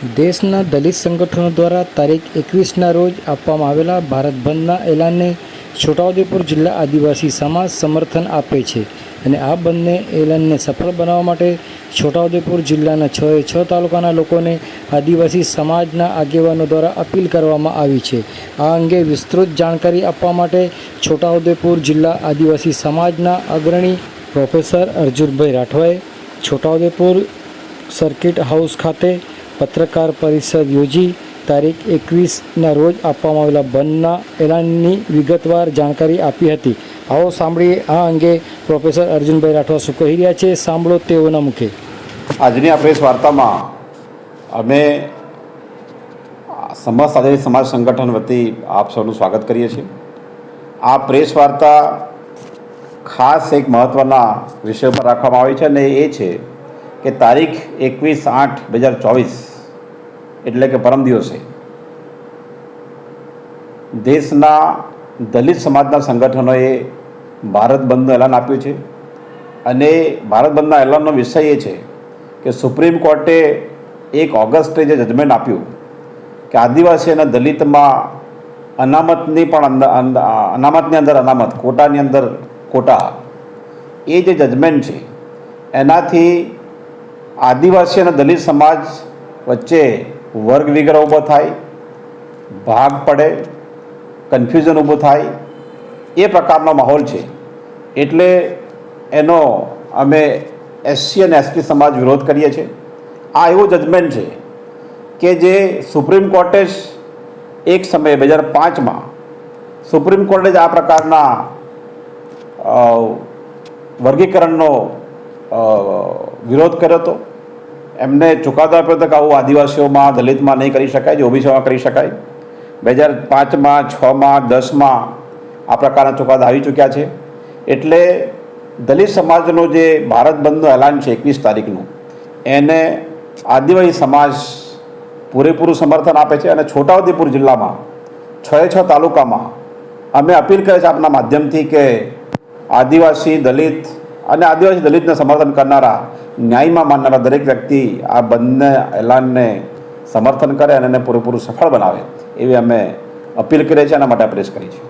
દેશના દલિત સંગઠનો દ્વારા તારીખ એકવીસના રોજ આપવામાં આવેલા ભારત બંધના એલાનને છોટાઉદેપુર જિલ્લા આદિવાસી સમાજ સમર્થન આપે છે અને આ બંધને એલાનને સફળ બનાવવા માટે છોટાઉદેપુર જિલ્લાના છ એ છ તાલુકાના લોકોને આદિવાસી સમાજના આગેવાનો દ્વારા અપીલ કરવામાં આવી છે. આ અંગે વિસ્તૃત જાણકારી આપવા માટે છોટાઉદેપુર જિલ્લા આદિવાસી સમાજના અગ્રણી પ્રોફેસર અર્જુનભાઈ રાઠવાએ છોટાઉદેપુર સર્કિટ હાઉસ ખાતે પત્રકાર પરિષદ યોજી તારીખ એકવીસના રોજ આપવામાં આવેલા બંધના એલાનની વિગતવાર જાણકારી આપી હતી. આવો સાંભળીએ આ અંગે પ્રોફેસર અર્જુનભાઈ રાઠવા શું કહી રહ્યા છે, સાંભળો તેઓના મુખે. આજની આ પ્રેસ વાર્તામાં અમે સમાજ સાથે સમાજ સંગઠન વતી આપ સૌનું સ્વાગત કરીએ છીએ. આ પ્રેસ વાર્તા ખાસ એક મહત્ત્વના વિષય પર રાખવામાં આવી છે અને એ છે કે તારીખ એકવીસ આઠ બે હજાર ચોવીસ એટલે કે પરમ દિવસે. દેશના દલિત સમાજના સંગઠનોએ ભારત બંધનું એલાન આપ્યું છે. અને ભારત બંધના એલાનનો વિષય એ છે કે સુપ્રીમ કોર્ટે એક ઓગસ્ટે જે જજમેન્ટ આપ્યું કે આદિવાસી અને દલિતમાં અનામતની પણ અનામતની અંદર અનામત, કોટાની અંદર કોટા, એ જે જજમેન્ટ છે, એનાથી આદિવાસી અને દલિત સમાજ વચ્ચે વર્ગ વિગ્રહ ઊભો થાય, ભાગ પડે કન્ફ્યુઝન ઊભું થાય, એ પ્રકારનો માહોલ છે. એટલે એનો અમે એસસી અને એસટી સમાજ વિરોધ કરીએ છીએ. આ એવું જજમેન્ટ છે કે જે સુપ્રીમ કોર્ટે જ એક સમયે બે હજાર પાંચમાં સુપ્રીમ કોર્ટે જ આ પ્રકારના વર્ગીકરણનો વિરોધ કર્યો હતો. એમને ચુકાદો આપ્યો હતો કે આવું આદિવાસીઓમાં, દલિતમાં નહીં કરી શકાય, જે ઓબીસીમાં કરી શકાય. બે હજાર પાંચમાં, છમાં, દસમાં આ પ્રકારના ચુકાદા આવી ચૂક્યા છે. એટલે દલિત સમાજનો જે ભારત બંધનું એલાન છે એકવીસ તારીખનું, એને આદિવાસી સમાજ પૂરેપૂરું સમર્થન આપે છે અને છોટાઉદેપુર જિલ્લામાં છ છ તાલુકામાં અમે અપીલ કરે છે આપના માધ્યમથી કે આદિવાસી દલિત અને આદિવાસી દલિતને સમર્થન કરનારા ન્યાયમાં માનનારા દરેક વ્યક્તિ આ બંને એલાનને સમર્થન કરે અને એને પૂરેપૂરું સફળ બનાવે, એવી અમે અપીલ કરીએ છીએ એના માટે પ્રેસ કરી છે